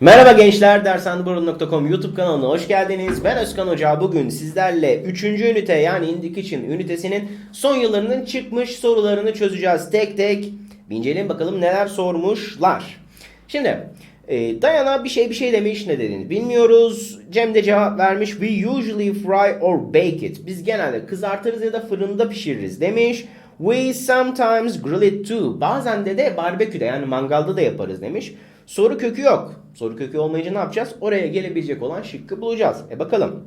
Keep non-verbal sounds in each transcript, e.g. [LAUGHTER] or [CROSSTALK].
Merhaba gençler, dershaneburu.com YouTube kanalına hoş geldiniz. Ben Özkan Hoca. Bugün sizlerle 3. ünite yani Indication ünitesinin son yıllarının çıkmış sorularını çözeceğiz. Tek tek inceleyin bakalım neler sormuşlar. Şimdi e, Dayana bir şey bir şey demiş ne dediğini bilmiyoruz. Cem de cevap vermiş. We usually fry or bake it. Biz genelde kızartırız ya da fırında pişiririz demiş. We sometimes grill it too. Bazen de de barbeküde yani mangalda da yaparız demiş. Soru kökü yok. Soru kökü olmayınca ne yapacağız? Oraya gelebilecek olan şıkkı bulacağız. E bakalım.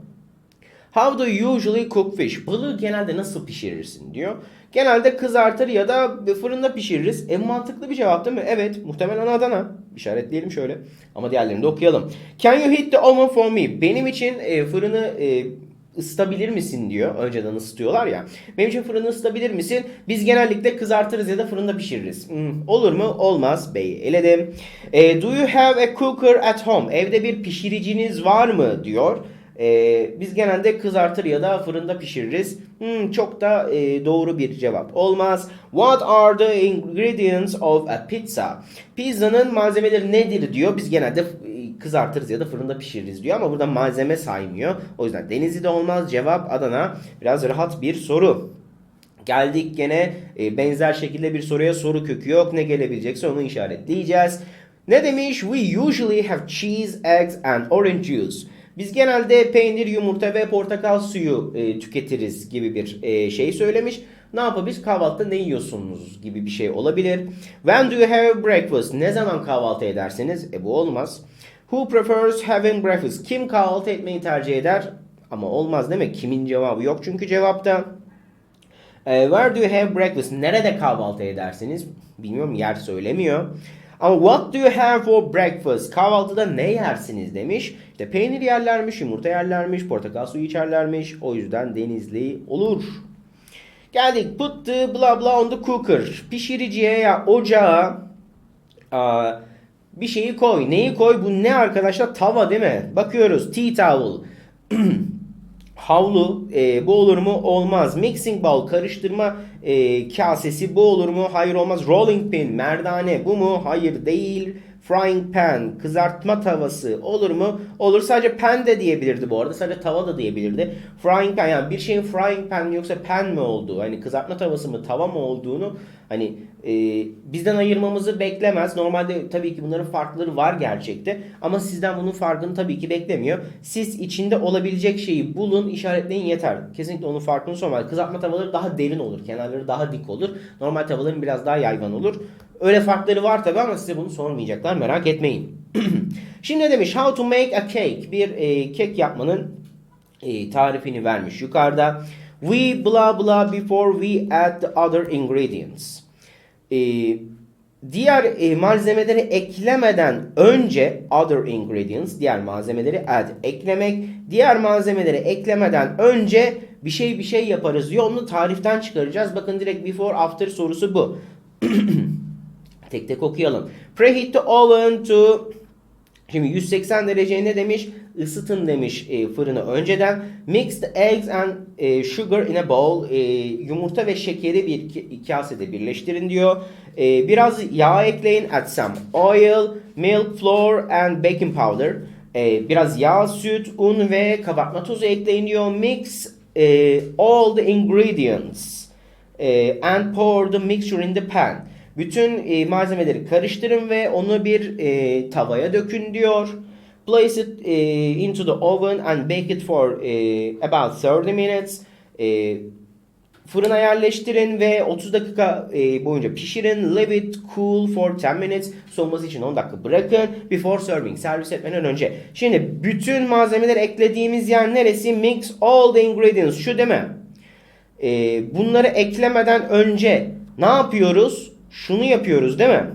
How do you usually cook fish? Balığı genelde nasıl pişirirsin diyor. Genelde kızartır ya da fırında pişiririz. En mantıklı bir cevap değil mi? Evet. Muhtemelen Adana. İşaretleyelim şöyle. Ama diğerlerini de okuyalım. Can you heat the oven for me? Benim için e, fırını e, ısıtabilir misin diyor. Önceden ısıtıyorlar ya. Benim için fırını ısıtabilir misin? Biz genellikle kızartırız ya da fırında pişiririz. Hmm, olur mu? Olmaz. B'yi eledim. E, do you have a cooker at home? Evde bir pişiriciniz var mı? diyor. E, biz genelde kızartır ya da fırında pişiririz. Hmm, çok da e, doğru bir cevap olmaz. What are the ingredients of a pizza? Pizzanın malzemeleri nedir diyor. Biz genelde kızartırız ya da fırında pişiririz diyor ama burada malzeme saymıyor. O yüzden Denizli'de olmaz. Cevap Adana. Biraz rahat bir soru. Geldik gene e, benzer şekilde bir soruya soru kökü yok. Ne gelebilecekse onu işaretleyeceğiz. Ne demiş? We usually have cheese, eggs and orange juice. Biz genelde peynir, yumurta ve portakal suyu e, tüketiriz gibi bir e, şey söylemiş. Ne yapabiliriz? Kahvaltıda ne yiyorsunuz gibi bir şey olabilir. When do you have breakfast? Ne zaman kahvaltı edersiniz? E bu olmaz. Who prefers having breakfast? Kim kahvaltı etmeyi tercih eder? Ama olmaz değil mi? Kimin cevabı yok çünkü cevapta. E, where do you have breakfast? Nerede kahvaltı edersiniz? Bilmiyorum yer söylemiyor. Ama what do you have for breakfast? Kahvaltıda ne yersiniz demiş. İşte peynir yerlermiş, yumurta yerlermiş, portakal suyu içerlermiş. O yüzden denizli olur. Geldik. Put the blah blah on the cooker. Pişiriciye ya ocağa aa, bir şeyi koy. Neyi koy? Bu ne arkadaşlar? Tava değil mi? Bakıyoruz. Tea towel. [CLEARS THROAT] Havlu e, bu olur mu? Olmaz. Mixing bowl karıştırma e, kasesi bu olur mu? Hayır olmaz. Rolling pin merdane bu mu? Hayır değil. Frying pan kızartma tavası olur mu? Olur. Sadece pan de diyebilirdi bu arada. Sadece tava da diyebilirdi. Frying pan yani bir şeyin frying pan yoksa pan mi olduğu hani kızartma tavası mı tava mı olduğunu hani e, bizden ayırmamızı beklemez. Normalde tabii ki bunların farkları var gerçekte ama sizden bunun farkını tabii ki beklemiyor. Siz içinde olabilecek şeyi bulun, işaretleyin yeter. Kesinlikle onun farkını sormayın. Kızartma tavaları daha derin olur. Kenarları daha dik olur. Normal tavaların biraz daha yayvan olur. Öyle farkları var tabii ama size bunu sormayacaklar. Merak etmeyin. [CLEARS THROAT] Şimdi ne demiş? How to make a cake. Bir e, kek yapmanın e, tarifini vermiş yukarıda. We blah blah before we add the other ingredients. E, diğer e, malzemeleri eklemeden önce other ingredients diğer malzemeleri add eklemek diğer malzemeleri eklemeden önce bir şey bir şey yaparız diyor. Onu tariften çıkaracağız. Bakın direkt before after sorusu bu. [CLEARS THROAT] Tek tek okuyalım. Preheat the oven to Şimdi 180 derece ne demiş? Isıtın demiş e, fırını önceden. Mix the eggs and e, sugar in a bowl. E, yumurta ve şekeri bir kasede birleştirin diyor. E, biraz yağ ekleyin. Add some oil, milk, flour and baking powder. E, biraz yağ, süt, un ve kabartma tozu ekleyin diyor. Mix e, all the ingredients e, and pour the mixture in the pan. Bütün e, malzemeleri karıştırın ve onu bir e, tavaya dökün diyor. Place it e, into the oven and bake it for e, about 30 minutes. E, fırına yerleştirin ve 30 dakika e, boyunca pişirin. Leave it cool for 10 minutes. Soğuması için 10 dakika bırakın. Before serving. Servis etmeden önce. Şimdi bütün malzemeleri eklediğimiz yer neresi? Mix all the ingredients. Şu değil mi? E, bunları eklemeden önce ne yapıyoruz? Şunu yapıyoruz değil mi?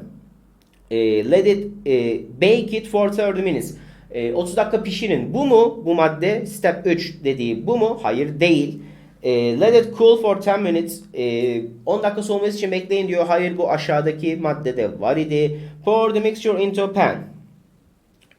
E, let it e, bake it for 30 minutes. E, 30 dakika pişirin. Bu mu? Bu madde step 3 dediği bu mu? Hayır değil. E, let it cool for 10 minutes. E, 10 dakika soğuması için bekleyin diyor. Hayır bu aşağıdaki maddede var idi. Pour the mixture into a pan.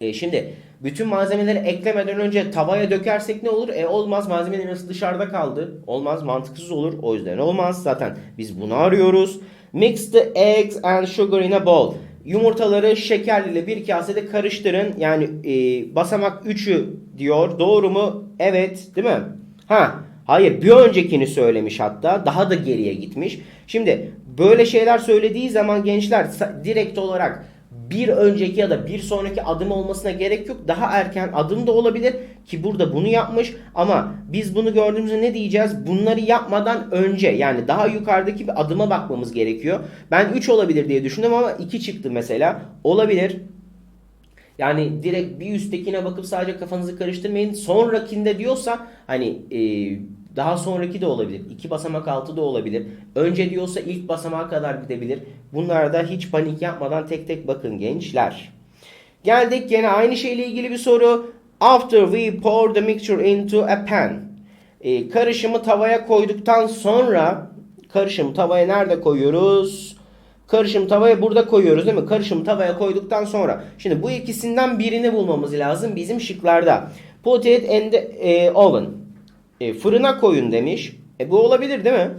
E, şimdi bütün malzemeleri eklemeden önce tavaya dökersek ne olur? E olmaz malzemenin arası dışarıda kaldı. Olmaz mantıksız olur. O yüzden olmaz. Zaten biz bunu arıyoruz. Mix the eggs and sugar in a bowl. Yumurtaları şekerliyle bir kasede karıştırın. Yani e, basamak 3'ü diyor. Doğru mu? Evet. Değil mi? Ha. Hayır. Bir öncekini söylemiş hatta. Daha da geriye gitmiş. Şimdi böyle şeyler söylediği zaman gençler direkt olarak bir önceki ya da bir sonraki adım olmasına gerek yok. Daha erken adım da olabilir ki burada bunu yapmış ama biz bunu gördüğümüzde ne diyeceğiz? Bunları yapmadan önce yani daha yukarıdaki bir adıma bakmamız gerekiyor. Ben 3 olabilir diye düşündüm ama 2 çıktı mesela. Olabilir. Yani direkt bir üsttekine bakıp sadece kafanızı karıştırmayın. Sonrakinde diyorsa hani e, daha sonraki de olabilir. iki basamak altı da olabilir. Önce diyorsa ilk basamağa kadar gidebilir. Bunlarda hiç panik yapmadan tek tek bakın gençler. Geldik gene aynı şeyle ilgili bir soru. After we pour the mixture into a pan. E, karışımı tavaya koyduktan sonra karışımı tavaya nerede koyuyoruz? Karışım tavaya burada koyuyoruz değil mi? Karışım tavaya koyduktan sonra. Şimdi bu ikisinden birini bulmamız lazım bizim şıklarda. Put it in the e, oven. E, fırına koyun demiş. E, bu olabilir değil mi?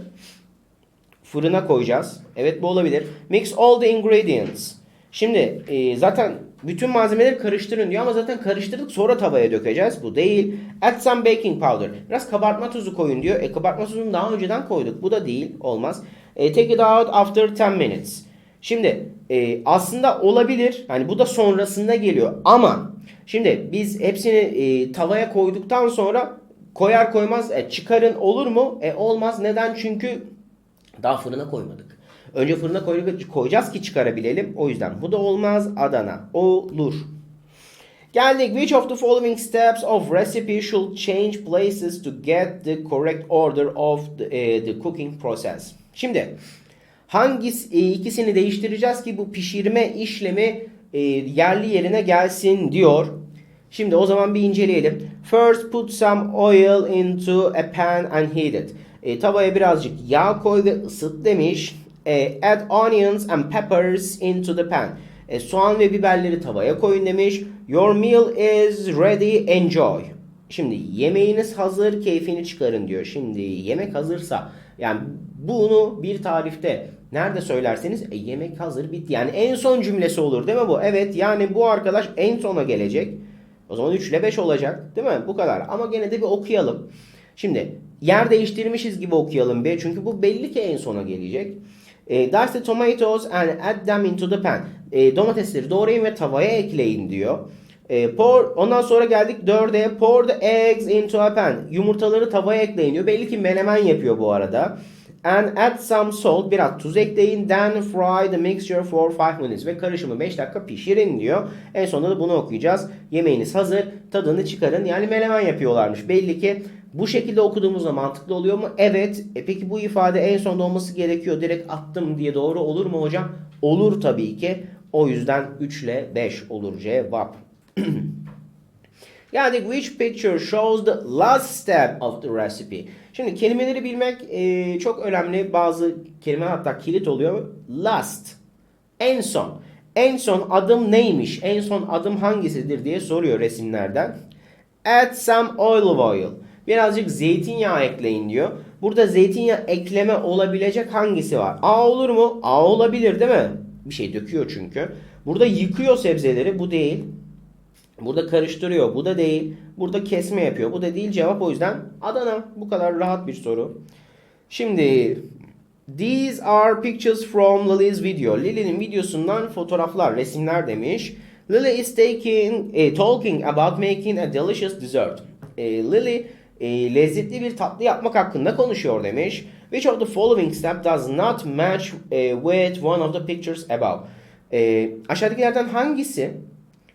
Fırına koyacağız. Evet bu olabilir. Mix all the ingredients. Şimdi e, zaten bütün malzemeleri karıştırın diyor ama zaten karıştırdık sonra tavaya dökeceğiz. Bu değil. Add some baking powder. Biraz kabartma tuzu koyun diyor. E kabartma tuzunu daha önceden koyduk. Bu da değil. Olmaz. E, take it out after 10 minutes. Şimdi e, aslında olabilir. Hani bu da sonrasında geliyor. Ama şimdi biz hepsini e, tavaya koyduktan sonra koyar koymaz e, çıkarın olur mu? E olmaz. Neden? Çünkü daha fırına koymadık. Önce fırına koy- koyacağız ki çıkarabilelim. O yüzden bu da olmaz. Adana olur. Geldik. Which of the following steps of recipe should change places to get the correct order of the, eh, the cooking process? Şimdi hangisi e, ikisini değiştireceğiz ki bu pişirme işlemi e, yerli yerine gelsin diyor. Şimdi o zaman bir inceleyelim. First put some oil into a pan and heat it. E, tavaya birazcık yağ koy ve ısıt demiş. E, add onions and peppers into the pan. E, soğan ve biberleri tavaya koyun demiş. Your meal is ready, enjoy. Şimdi yemeğiniz hazır, keyfini çıkarın diyor. Şimdi yemek hazırsa yani bunu bir tarifte nerede söylerseniz e, yemek hazır bitti. Yani en son cümlesi olur değil mi bu? Evet yani bu arkadaş en sona gelecek. O zaman 3 ile 5 olacak değil mi? Bu kadar. Ama gene de bir okuyalım. Şimdi yer değiştirmişiz gibi okuyalım bir. Çünkü bu belli ki en sona gelecek. E, dice the tomatoes and add them into the pan. E, domatesleri doğrayın ve tavaya ekleyin diyor. E, pour, ondan sonra geldik 4'e. Pour the eggs into a pan. Yumurtaları tavaya ekleyin diyor. Belli ki menemen yapıyor bu arada. And add some salt. Biraz tuz ekleyin. Then fry the mixture for 5 minutes. Ve karışımı 5 dakika pişirin diyor. En sonunda da bunu okuyacağız. Yemeğiniz hazır. Tadını çıkarın. Yani menemen yapıyorlarmış. Belli ki bu şekilde okuduğumuzda mantıklı oluyor mu? Evet. E peki bu ifade en sonda olması gerekiyor. Direkt attım diye doğru olur mu hocam? Olur tabii ki. O yüzden 3 ile 5 olur cevap. [CLEARS THROAT] Geldik which picture shows the last step of the recipe. Şimdi kelimeleri bilmek e, çok önemli. Bazı kelimeler hatta kilit oluyor. Last. En son. En son adım neymiş? En son adım hangisidir diye soruyor resimlerden. Add some olive oil. Birazcık zeytinyağı ekleyin diyor. Burada zeytinyağı ekleme olabilecek hangisi var? A olur mu? A olabilir değil mi? Bir şey döküyor çünkü. Burada yıkıyor sebzeleri. Bu değil. Burada karıştırıyor. Bu da değil. Burada kesme yapıyor. Bu da değil. Cevap o yüzden Adana. Bu kadar rahat bir soru. Şimdi These are pictures from Lily's video. Lily'nin videosundan fotoğraflar, resimler demiş. Lily is taking, eh, talking about making a delicious dessert. Eh, Lily eh, lezzetli bir tatlı yapmak hakkında konuşuyor demiş. Which of the following step does not match eh, with one of the pictures above? Eh, aşağıdakilerden hangisi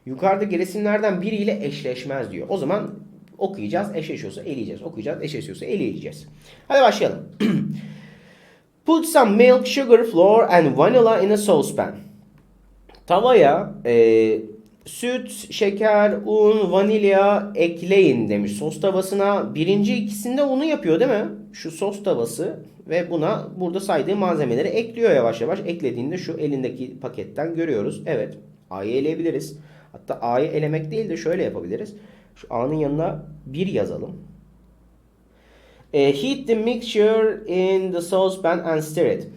yukarıdaki resimlerden biriyle eşleşmez diyor. O zaman okuyacağız, eşleşiyorsa eleyeceğiz. Okuyacağız, eşleşiyorsa eleyeceğiz. Hadi başlayalım. [CLEARS THROAT] Put some milk, sugar, flour and vanilla in a saucepan. Tavaya e, süt, şeker, un, vanilya ekleyin demiş sos tavasına. Birinci ikisinde unu yapıyor değil mi? Şu sos tavası ve buna burada saydığı malzemeleri ekliyor yavaş yavaş. Eklediğinde şu elindeki paketten görüyoruz. Evet A'yı eleyebiliriz. Hatta A'yı elemek değil de şöyle yapabiliriz. Şu A'nın yanına 1 yazalım. E, heat the mixture in the saucepan and stir it.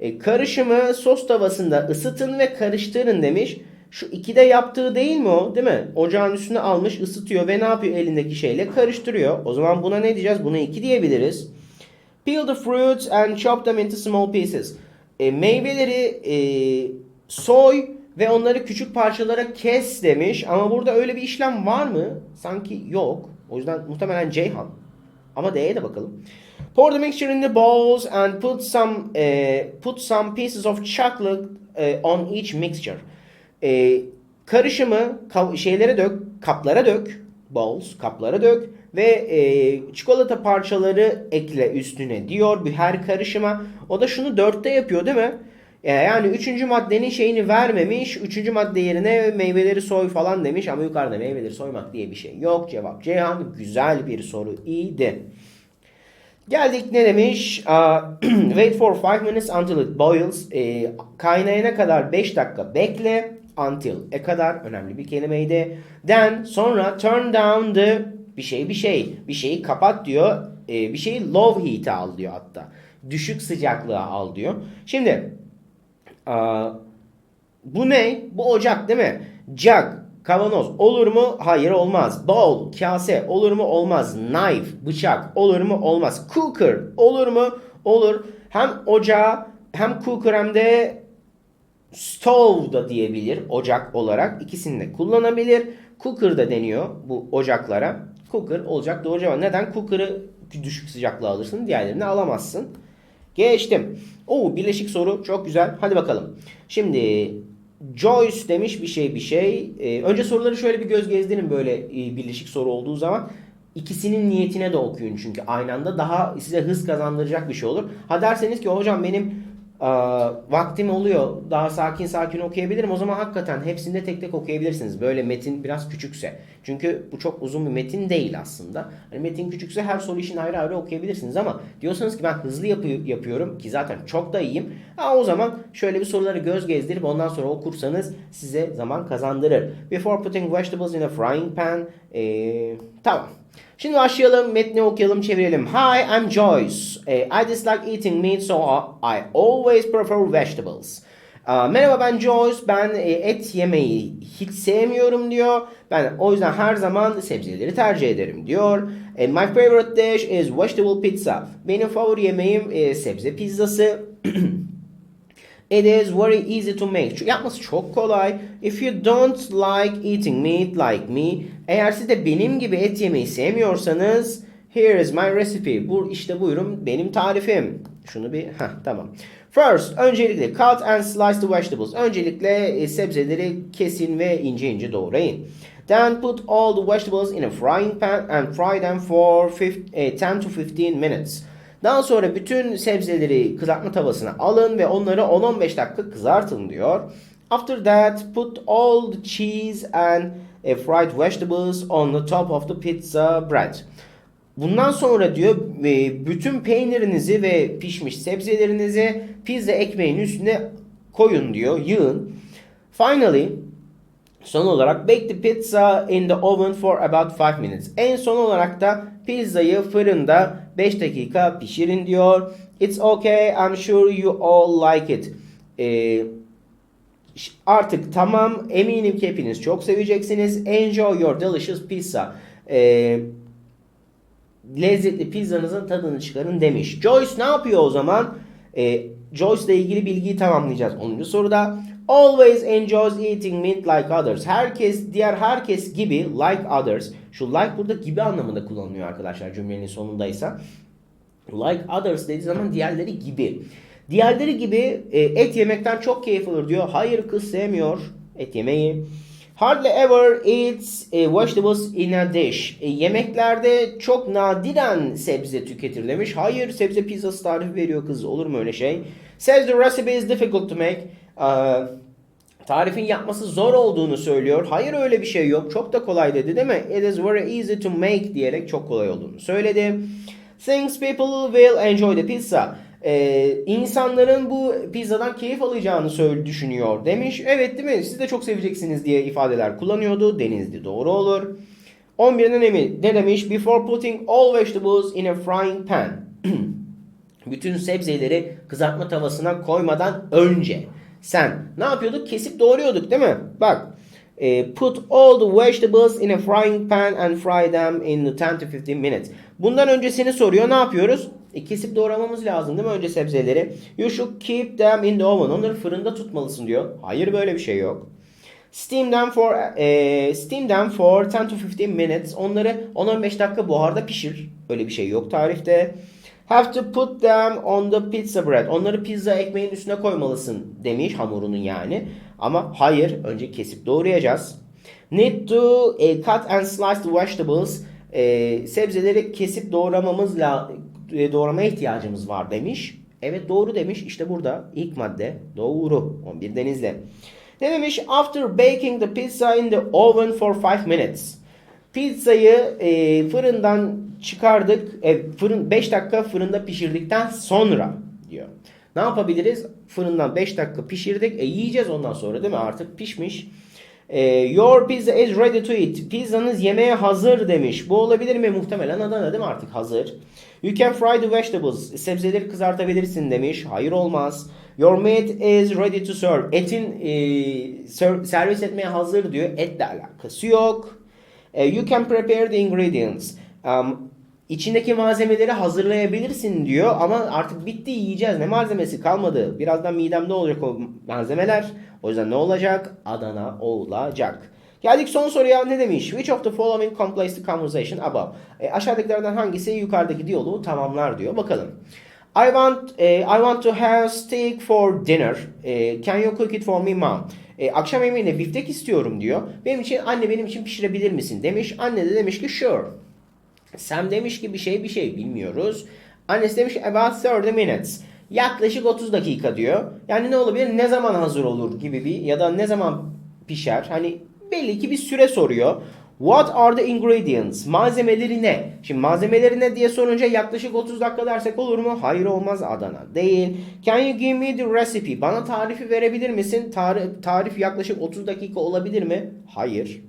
E, karışımı sos tavasında ısıtın ve karıştırın demiş. Şu ikide yaptığı değil mi o? Değil mi? Ocağın üstüne almış, ısıtıyor ve ne yapıyor elindeki şeyle? Karıştırıyor. O zaman buna ne diyeceğiz? Buna iki diyebiliriz. Peel the fruits and chop them into small pieces. E, meyveleri e, soy ve onları küçük parçalara kes demiş. Ama burada öyle bir işlem var mı? Sanki yok. O yüzden muhtemelen Ceyhan. Ama D'ye de bakalım. Pour the mixture in the bowls and put some eh, put some pieces of chocolate eh, on each mixture. Eh, karışımı ka- şeylere dök, kaplara dök, bowls, kaplara dök ve eh, çikolata parçaları ekle üstüne diyor bir her karışıma. O da şunu dörtte yapıyor değil mi? E, Yani üçüncü maddenin şeyini vermemiş. Üçüncü madde yerine meyveleri soy falan demiş ama yukarıda meyveleri soymak diye bir şey yok. Cevap Ceyhan. Güzel bir soru idi. Geldik ne demiş? [CLEARS THROAT] Wait for 5 minutes until it boils. Ee, kaynayana kadar 5 dakika bekle. Until. E kadar önemli bir kelimeydi. Then sonra turn down the bir şey bir şey. Bir şeyi kapat diyor. Ee, bir şeyi low heat'e al diyor hatta. Düşük sıcaklığa al diyor. Şimdi bu ne? Bu ocak değil mi? Jug, kavanoz olur mu? Hayır olmaz. Bowl, kase olur mu? Olmaz. Knife, bıçak olur mu? Olmaz. Cooker olur mu? Olur. Hem ocağı hem cooker hem de stove da diyebilir ocak olarak. İkisini de kullanabilir. Cooker da deniyor bu ocaklara. Cooker olacak doğru cevap. Neden? Cooker'ı düşük sıcaklığa alırsın. Diğerlerini alamazsın. Geçtim. Oo birleşik soru çok güzel. Hadi bakalım. Şimdi Joyce demiş bir şey bir şey. Ee, önce soruları şöyle bir göz gezdirin böyle e, birleşik soru olduğu zaman. İkisinin niyetine de okuyun çünkü aynı anda daha size hız kazandıracak bir şey olur. Ha derseniz ki hocam benim aa, vaktim oluyor daha sakin sakin okuyabilirim. O zaman hakikaten hepsini de tek tek okuyabilirsiniz. Böyle metin biraz küçükse. Çünkü bu çok uzun bir metin değil aslında. Hani metin küçükse her soru için ayrı ayrı okuyabilirsiniz ama diyorsanız ki ben hızlı yapı- yapıyorum ki zaten çok da iyiyim. Ha, o zaman şöyle bir soruları göz gezdirip ondan sonra okursanız size zaman kazandırır. Before putting vegetables in a frying pan. Ee, tamam. Şimdi başlayalım. Metni okuyalım, çevirelim. Hi, I'm Joyce. Eh, I dislike eating meat, so I always prefer vegetables. Merhaba ben Joyce. Ben e, et yemeyi hiç sevmiyorum diyor. Ben o yüzden her zaman sebzeleri tercih ederim diyor. And my favorite dish is vegetable pizza. Benim favori yemeğim e, sebze pizzası. [CLEARS THROAT] It is very easy to make. Çünkü yapması çok kolay. If you don't like eating meat like me, eğer siz de benim gibi et yemeyi sevmiyorsanız, here is my recipe. Bu işte buyurun benim tarifim. Şunu bir ha tamam. First, öncelikle cut and slice the vegetables. Öncelikle e, sebzeleri kesin ve ince ince doğrayın. Then put all the vegetables in a frying pan and fry them for 5, eh, 10 to 15 minutes. Daha sonra bütün sebzeleri kızartma tavasına alın ve onları 10-15 dakika kızartın diyor. After that, put all the cheese and eh, fried vegetables on the top of the pizza bread. Bundan sonra diyor e, bütün peynirinizi ve pişmiş sebzelerinizi pizza ekmeğinin üstüne koyun diyor, yığın. Finally, Son olarak bake the pizza in the oven for about 5 minutes. En son olarak da pizzayı fırında 5 dakika pişirin diyor. It's okay, I'm sure you all like it. Ee, artık tamam, eminim ki hepiniz çok seveceksiniz. Enjoy your delicious pizza. Ee, lezzetli pizzanızın tadını çıkarın demiş. Joyce ne yapıyor o zaman? Ee, Joyce ile ilgili bilgiyi tamamlayacağız 10. soruda. Always enjoys eating meat like others. Herkes, diğer herkes gibi like others. Şu like burada gibi anlamında kullanılıyor arkadaşlar cümlenin sonundaysa. Like others dediği zaman diğerleri gibi. Diğerleri gibi e, et yemekten çok keyif alır diyor. Hayır kız sevmiyor et yemeyi. Hardly ever eats e, vegetables in a dish. E, yemeklerde çok nadiren sebze tüketir demiş. Hayır sebze pizzası tarifi veriyor kız. Olur mu öyle şey? Says the recipe is difficult to make. Aa, tarifin yapması zor olduğunu söylüyor. Hayır öyle bir şey yok. Çok da kolay dedi değil mi? It is very easy to make diyerek çok kolay olduğunu söyledi. Thinks people will enjoy the pizza. Ee, insanların bu pizzadan keyif alacağını söyle düşünüyor demiş. Evet değil mi? Siz de çok seveceksiniz diye ifadeler kullanıyordu. Denizli doğru olur. 11'den ne, ne demiş? Before putting all vegetables in a frying pan. [CLEARS THROAT] Bütün sebzeleri kızartma tavasına koymadan önce sen ne yapıyorduk? Kesip doğruyorduk değil mi? Bak. e, put all the vegetables in a frying pan and fry them in 10 to 15 minutes. Bundan öncesini soruyor. Ne yapıyoruz? E, kesip doğramamız lazım değil mi önce sebzeleri? You should keep them in the oven. Onları fırında tutmalısın diyor. Hayır böyle bir şey yok. Steam them for e, steam them for 10 to 15 minutes. Onları 10-15 dakika buharda pişir. Öyle bir şey yok tarifte. Have to put them on the pizza bread. Onları pizza ekmeğin üstüne koymalısın demiş hamurunun yani. Ama hayır önce kesip doğrayacağız. Need to e, cut and slice the vegetables. E, sebzeleri kesip doğramamızla e, doğramaya ihtiyacımız var demiş. Evet doğru demiş. İşte burada ilk madde doğru. 11 denizle. Ne demiş? After baking the pizza in the oven for 5 minutes. Pizzayı e, fırından çıkardık. E, fırın 5 dakika fırında pişirdikten sonra diyor. Ne yapabiliriz? Fırından 5 dakika pişirdik. E, yiyeceğiz ondan sonra değil mi? Artık pişmiş. E, your pizza is ready to eat. Pizzanız yemeğe hazır demiş. Bu olabilir mi? Muhtemelen Adana değil mi artık hazır. You can fry the vegetables. Sebzeleri kızartabilirsin demiş. Hayır olmaz. Your meat is ready to serve. Etin e, ser- servis etmeye hazır diyor. Etle alakası yok. E, you can prepare the ingredients. Um, içindeki malzemeleri hazırlayabilirsin diyor ama artık bitti yiyeceğiz. Ne malzemesi kalmadı. Birazdan midemde olacak o malzemeler. O yüzden ne olacak? Adana olacak. Geldik son soruya ne demiş? Which of the following completes the conversation above? E, aşağıdakilerden hangisi yukarıdaki diyaloğu tamamlar diyor. Bakalım. I want eh, I want to have steak for dinner. Eh, can you cook it for me mom? E, akşam yemeğinde biftek istiyorum diyor. Benim için anne benim için pişirebilir misin demiş. Anne de demiş ki sure. Sam demiş ki bir şey bir şey bilmiyoruz. Annesi demiş ki about 30 minutes. Yaklaşık 30 dakika diyor. Yani ne olabilir? Ne zaman hazır olur gibi bir ya da ne zaman pişer? Hani belli ki bir süre soruyor. What are the ingredients? Malzemeleri ne? Şimdi malzemeleri ne diye sorunca yaklaşık 30 dakika dersek olur mu? Hayır olmaz Adana. Değil. Can you give me the recipe? Bana tarifi verebilir misin? Tarif, tarif yaklaşık 30 dakika olabilir mi? Hayır.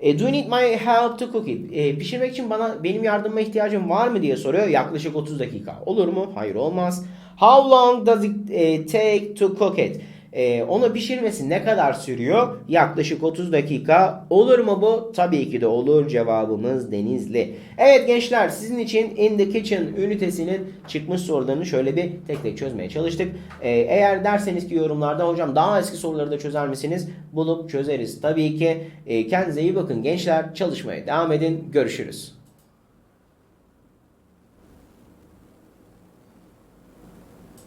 E, do you need my help to cook it? E, pişirmek için bana benim yardımıma ihtiyacım var mı diye soruyor. Yaklaşık 30 dakika. Olur mu? Hayır olmaz. How long does it e, take to cook it? E, onu pişirmesi ne kadar sürüyor? Yaklaşık 30 dakika. Olur mu bu? Tabii ki de olur. Cevabımız Denizli. Evet gençler sizin için In the Kitchen ünitesinin çıkmış sorularını şöyle bir tek tek çözmeye çalıştık. E, eğer derseniz ki yorumlarda hocam daha eski soruları da çözer misiniz? Bulup çözeriz. Tabii ki. E, kendinize iyi bakın gençler. Çalışmaya devam edin. Görüşürüz.